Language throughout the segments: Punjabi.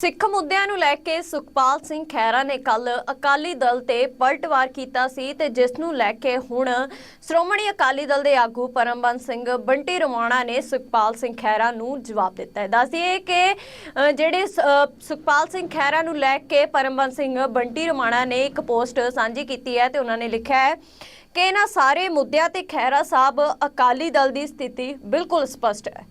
ਸਿੱਖ ਮੁੱਦਿਆਂ ਨੂੰ ਲੈ ਕੇ ਸੁਖਪਾਲ ਸਿੰਘ ਖਹਿਰਾ ਨੇ ਕੱਲ ਅਕਾਲੀ ਦਲ ਤੇ ਪਲਟਵਾਰ ਕੀਤਾ ਸੀ ਤੇ ਜਿਸ ਨੂੰ ਲੈ ਕੇ ਹੁਣ ਸ਼੍ਰੋਮਣੀ ਅਕਾਲੀ ਦਲ ਦੇ ਆਗੂ ਪਰਮਬੰਸ ਸਿੰਘ ਬੰਟੀ ਰਵਾਣਾ ਨੇ ਸੁਖਪਾਲ ਸਿੰਘ ਖਹਿਰਾ ਨੂੰ ਜਵਾਬ ਦਿੱਤਾ ਹੈ। ਦੱਸਦੀਏ ਕਿ ਜਿਹੜੇ ਸੁਖਪਾਲ ਸਿੰਘ ਖਹਿਰਾ ਨੂੰ ਲੈ ਕੇ ਪਰਮਬੰਸ ਸਿੰਘ ਬੰਟੀ ਰਵਾਣਾ ਨੇ ਇੱਕ ਪੋਸਟ ਸਾਂਝੀ ਕੀਤੀ ਹੈ ਤੇ ਉਹਨਾਂ ਨੇ ਲਿਖਿਆ ਹੈ ਕਿ ਇਹਨਾਂ ਸਾਰੇ ਮੁੱਦਿਆਂ ਤੇ ਖਹਿਰਾ ਸਾਹਿਬ ਅਕਾਲੀ ਦਲ ਦੀ ਸਥਿਤੀ ਬਿਲਕੁਲ ਸਪਸ਼ਟ ਹੈ।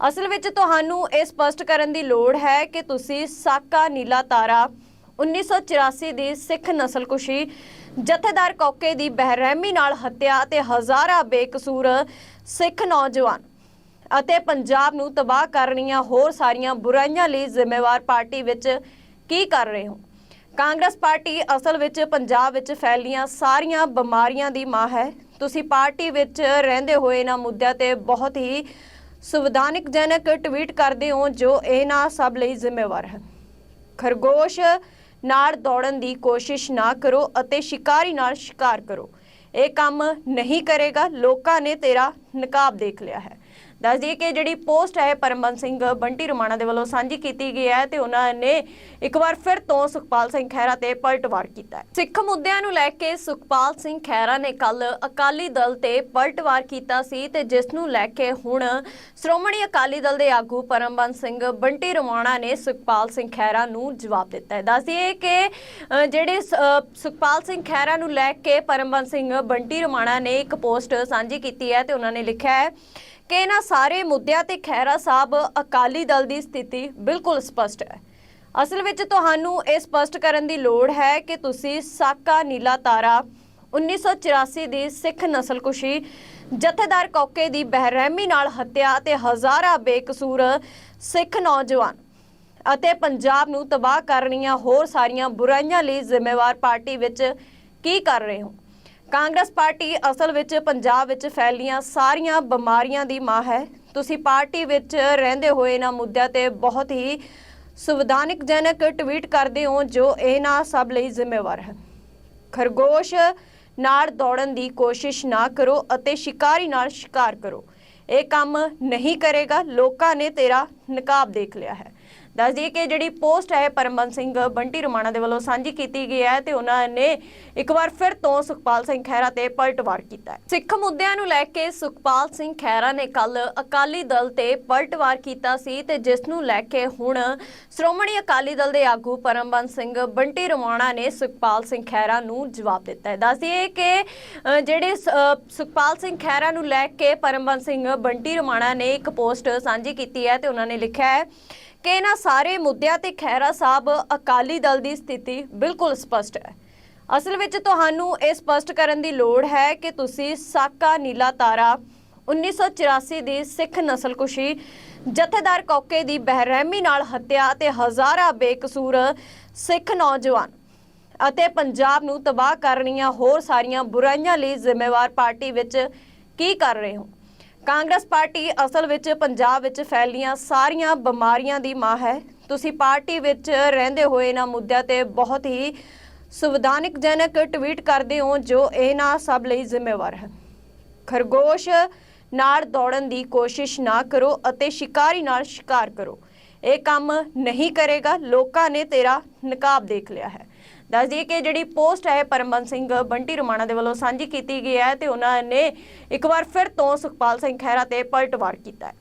ਅਸਲ ਵਿੱਚ ਤੁਹਾਨੂੰ ਇਹ ਸਪਸ਼ਟ ਕਰਨ ਦੀ ਲੋੜ ਹੈ ਕਿ ਤੁਸੀਂ ਸਾਕਾ ਨੀਲਾ ਤਾਰਾ 1984 ਦੀ ਸਿੱਖ ਨਸਲਕੁਸ਼ੀ, ਜਥੇਦਾਰ ਕੋਕੇ ਦੀ ਬਹਿਰਹਿਮੀ ਨਾਲ ਹੱਤਿਆ ਅਤੇ ਹਜ਼ਾਰਾਂ ਬੇਕਸੂਰ ਸਿੱਖ ਨੌਜਵਾਨ ਅਤੇ ਪੰਜਾਬ ਨੂੰ ਤਬਾਹ ਕਰਨੀਆਂ ਹੋਰ ਸਾਰੀਆਂ ਬੁਰਾਈਆਂ ਲਈ ਜ਼ਿੰਮੇਵਾਰ ਪਾਰਟੀ ਵਿੱਚ ਕੀ ਕਰ ਰਹੇ ਹੋ? ਕਾਂਗਰਸ ਪਾਰਟੀ ਅਸਲ ਵਿੱਚ ਪੰਜਾਬ ਵਿੱਚ ਫੈਲੀਆਂ ਸਾਰੀਆਂ ਬਿਮਾਰੀਆਂ ਦੀ ਮਾਂ ਹੈ। ਤੁਸੀਂ ਪਾਰਟੀ ਵਿੱਚ ਰਹਿੰਦੇ ਹੋਏ ਇਹਨਾਂ ਮੁੱਦਿਆਂ ਤੇ ਬਹੁਤ ਹੀ ਸੰਵਿਧਾਨਿਕਜਨਕ ਟਵੀਟ ਕਰਦੇ ਹੋ ਜੋ ਇਹਨਾਂ ਸਭ ਲਈ ਜ਼ਿੰਮੇਵਾਰ ਹੈ। ਖਰਗੋਸ਼ ਨਾਲ ਦੌੜਨ ਦੀ ਕੋਸ਼ਿਸ਼ ਨਾ ਕਰੋ ਅਤੇ ਸ਼ਿਕਾਰੀ ਨਾਲ ਸ਼ਿਕਾਰ ਕਰੋ। ਇਹ ਕੰਮ ਨਹੀਂ ਕਰੇਗਾ। ਲੋਕਾਂ ਨੇ ਤੇਰਾ ਨਕਾਬ ਦੇਖ ਲਿਆ ਹੈ। ਦੱਸ ਦਈਏ ਕਿ ਜਿਹੜੀ ਪੋਸਟ ਹੈ ਪਰਮਬੰਸ ਸਿੰਘ ਬੰਟੀ ਰਮਾਣਾ ਦੇ ਵੱਲੋਂ ਸਾਂਝੀ ਕੀਤੀ ਗਈ ਹੈ ਤੇ ਉਹਨਾਂ ਨੇ ਇੱਕ ਵਾਰ ਫਿਰ ਤੋਂ ਸੁਖਪਾਲ ਸਿੰਘ ਖਹਿਰਾ ਤੇ ਪਲਟਵਾਰ ਕੀਤਾ ਸਿੱਖ ਮੁੱਦਿਆਂ ਨੂੰ ਲੈ ਕੇ ਸੁਖਪਾਲ ਸਿੰਘ ਖਹਿਰਾ ਨੇ ਕੱਲ ਅਕਾਲੀ ਦਲ ਤੇ ਪਲਟਵਾਰ ਕੀਤਾ ਸੀ ਤੇ ਜਿਸ ਨੂੰ ਲੈ ਕੇ ਹੁਣ ਸ਼੍ਰੋਮਣੀ ਅਕਾਲੀ ਦਲ ਦੇ ਆਗੂ ਪਰਮਬੰਸ ਸਿੰਘ ਬੰਟੀ ਰਮਾਣਾ ਨੇ ਸੁਖਪਾਲ ਸਿੰਘ ਖਹਿਰਾ ਨੂੰ ਜਵਾਬ ਦਿੱਤਾ ਹੈ। ਦੱਸ ਦਈਏ ਕਿ ਜਿਹੜੇ ਸੁਖਪਾਲ ਸਿੰਘ ਖਹਿਰਾ ਨੂੰ ਲੈ ਕੇ ਪਰਮਬੰਸ ਸਿੰਘ ਬੰਟੀ ਰਮਾਣਾ ਨੇ ਇੱਕ ਪੋਸਟ ਸਾਂਝੀ ਕੀਤੀ ਹੈ ਤੇ ਉਹਨਾਂ ਨੇ ਲਿਖਿਆ ਹੈ ਕਿ ਇਹਨਾਂ ਸਾਰੇ ਮੁੱਦਿਆਂ ਤੇ ਖਹਿਰਾ ਸਾਹਿਬ ਅਕਾਲੀ ਦਲ ਦੀ ਸਥਿਤੀ ਬਿਲਕੁਲ ਸਪਸ਼ਟ ਹੈ। ਅਸਲ ਵਿੱਚ ਤੁਹਾਨੂੰ ਇਹ ਸਪਸ਼ਟ ਕਰਨ ਦੀ ਲੋੜ ਹੈ ਕਿ ਤੁਸੀਂ ਸਾਕਾ ਨੀਲਾ ਤਾਰਾ 1984 ਦੀ ਸਿੱਖ ਨਸਲਕੁਸ਼ੀ, ਜਥੇਦਾਰ ਕੌਕੇ ਦੀ ਬਹਿਰਹਿਮੀ ਨਾਲ ਹੱਤਿਆ ਅਤੇ ਹਜ਼ਾਰਾਂ ਬੇਕਸੂਰ ਸਿੱਖ ਨੌਜਵਾਨ ਅਤੇ ਪੰਜਾਬ ਨੂੰ ਤਬਾਹ ਕਰਨੀਆਂ ਹੋਰ ਸਾਰੀਆਂ ਬੁਰਾਈਆਂ ਲਈ ਜ਼ਿੰਮੇਵਾਰ ਪਾਰਟੀ ਵਿੱਚ ਕੀ ਕਰ ਰਹੇ ਹੋ? ਕਾਂਗਰਸ ਪਾਰਟੀ ਅਸਲ ਵਿੱਚ ਪੰਜਾਬ ਵਿੱਚ ਫੈਲੀਆਂ ਸਾਰੀਆਂ ਬਿਮਾਰੀਆਂ ਦੀ ਮਾਂ ਹੈ। ਤੁਸੀਂ ਪਾਰਟੀ ਵਿੱਚ ਰਹਿੰਦੇ ਹੋਏ ਇਹਨਾਂ ਮੁੱਦਿਆਂ ਤੇ ਬਹੁਤ ਹੀ ਸੰਵਿਧਾਨਿਕਜਨਕ ਟਵੀਟ ਕਰਦੇ ਹੋ, ਜੋ ਇਹਨਾਂ ਸਭ ਲਈ ਜ਼ਿੰਮੇਵਾਰ ਹੈ। ਖਰਗੋਸ਼ ਨਾਲ ਦੌੜਨ ਦੀ ਕੋਸ਼ਿਸ਼ ਨਾ ਕਰੋ ਅਤੇ ਸ਼ਿਕਾਰੀ ਨਾਲ ਸ਼ਿਕਾਰ ਕਰੋ। ਇਹ ਕੰਮ ਨਹੀਂ ਕਰੇਗਾ। ਲੋਕਾਂ ਨੇ ਤੇਰਾ ਨਕਾਬ ਦੇਖ ਲਿਆ ਹੈ। ਦੱਸ ਦਈਏ ਕਿ ਜਿਹੜੀ ਪੋਸਟ ਹੈ ਪਰਮਬੰਸ ਸਿੰਘ ਬੰਟੀ ਰਮਾਣਾ ਦੇ ਵੱਲੋਂ ਸਾਂਝੀ ਕੀਤੀ ਗਈ ਹੈ ਤੇ ਉਹਨਾਂ ਨੇ ਇੱਕ ਵਾਰ ਫਿਰ ਤੋਂ ਸੁਖਪਾਲ ਸਿੰਘ ਖਹਿਰਾ ਤੇ ਪਲਟਵਾਰ ਕੀਤਾ ਹੈ। ਸਿੱਖ ਮੁੱਦਿਆਂ ਨੂੰ ਲੈ ਕੇ ਸੁਖਪਾਲ ਸਿੰਘ ਖਹਿਰਾ ਨੇ ਕੱਲ ਅਕਾਲੀ ਦਲ ਤੇ ਪਲਟਵਾਰ ਕੀਤਾ ਸੀ ਤੇ ਜਿਸ ਨੂੰ ਲੈ ਕੇ ਹੁਣ ਸ਼੍ਰੋਮਣੀ ਅਕਾਲੀ ਦਲ ਦੇ ਆਗੂ ਪਰਮਬੰਸ ਸਿੰਘ ਬੰਟੀ ਰਮਾਣਾ ਨੇ ਸੁਖਪਾਲ ਸਿੰਘ ਖਹਿਰਾ ਨੂੰ ਜਵਾਬ ਦਿੱਤਾ ਹੈ। ਦੱਸ ਦਈਏ ਕਿ ਜਿਹੜੇ ਸੁਖਪਾਲ ਸਿੰਘ ਖਹਿਰਾ ਨੂੰ ਲੈ ਕੇ ਪਰਮਬੰਸ ਸਿੰਘ ਬੰਟੀ ਰਮਾਣਾ ਨੇ ਇੱਕ ਪੋਸਟ ਸਾਂਝੀ ਕੀਤੀ ਹੈ ਤੇ ਉਹਨਾਂ ਨੇ ਲਿਖਿਆ ਹੈ ਕਿ ਇਹਨਾਂ ਸਾਰੇ ਮੁੱਦਿਆਂ ਤੇ ਖਹਿਰਾ ਸਾਹਿਬ ਅਕਾਲੀ ਦਲ ਦੀ ਸਥਿਤੀ ਬਿਲਕੁਲ ਸਪਸ਼ਟ ਹੈ। ਅਸਲ ਵਿੱਚ ਤੁਹਾਨੂੰ ਇਹ ਸਪਸ਼ਟ ਕਰਨ ਦੀ ਲੋੜ ਹੈ ਕਿ ਤੁਸੀਂ ਸਾਕਾ ਨੀਲਾ ਤਾਰਾ 1984 ਦੀ ਸਿੱਖ ਨਸਲਕੁਸ਼ੀ, ਜਥੇਦਾਰ ਕੌਕੇ ਦੀ ਬਹਿਰਹਿਮੀ ਨਾਲ ਹੱਤਿਆ ਅਤੇ ਹਜ਼ਾਰਾਂ ਬੇਕਸੂਰ ਸਿੱਖ ਨੌਜਵਾਨ ਅਤੇ ਪੰਜਾਬ ਨੂੰ ਤਬਾਹ ਕਰਨੀਆਂ ਹੋਰ ਸਾਰੀਆਂ ਬੁਰਾਈਆਂ ਲਈ ਜ਼ਿੰਮੇਵਾਰ ਪਾਰਟੀ ਵਿੱਚ ਕੀ ਕਰ ਰਹੇ ਹੋ? ਕਾਂਗਰਸ ਪਾਰਟੀ ਅਸਲ ਵਿੱਚ ਪੰਜਾਬ ਵਿੱਚ ਫੈਲੀਆਂ ਸਾਰੀਆਂ ਬਿਮਾਰੀਆਂ ਦੀ ਮਾਂ ਹੈ। ਤੁਸੀਂ ਪਾਰਟੀ ਵਿੱਚ ਰਹਿੰਦੇ ਹੋਏ ਇਹਨਾਂ ਮੁੱਦਿਆਂ ਤੇ ਬਹੁਤ ਹੀ ਸੰਵਿਧਾਨਿਕਜਨਕ ਟਵੀਟ ਕਰਦੇ ਹੋ, ਜੋ ਇਹਨਾਂ ਸਭ ਲਈ ਜ਼ਿੰਮੇਵਾਰ ਹੈ। ਖਰਗੋਸ਼ ਨਾਲ ਦੌੜਨ ਦੀ ਕੋਸ਼ਿਸ਼ ਨਾ ਕਰੋ ਅਤੇ ਸ਼ਿਕਾਰੀ ਨਾਲ ਸ਼ਿਕਾਰ ਕਰੋ। ਇਹ ਕੰਮ ਨਹੀਂ ਕਰੇਗਾ। ਲੋਕਾਂ ਨੇ ਤੇਰਾ ਨਕਾਬ ਦੇਖ ਲਿਆ ਹੈ। ਦੱਸ ਦਈਏ ਕਿ ਜਿਹੜੀ ਪੋਸਟ ਹੈ ਪਰਮਬੰਸ ਸਿੰਘ ਬੰਟੀ ਰਮਾਣਾ ਦੇ ਵੱਲੋਂ ਸਾਂਝੀ ਕੀਤੀ ਗਈ ਹੈ ਤੇ ਉਹਨਾਂ ਨੇ ਇੱਕ ਵਾਰ ਫਿਰ ਤੋਂ ਸੁਖਪਾਲ ਸਿੰਘ ਖਹਿਰਾ ਤੇ ਪਲਟਵਾਰ ਕੀਤਾ ਹੈ।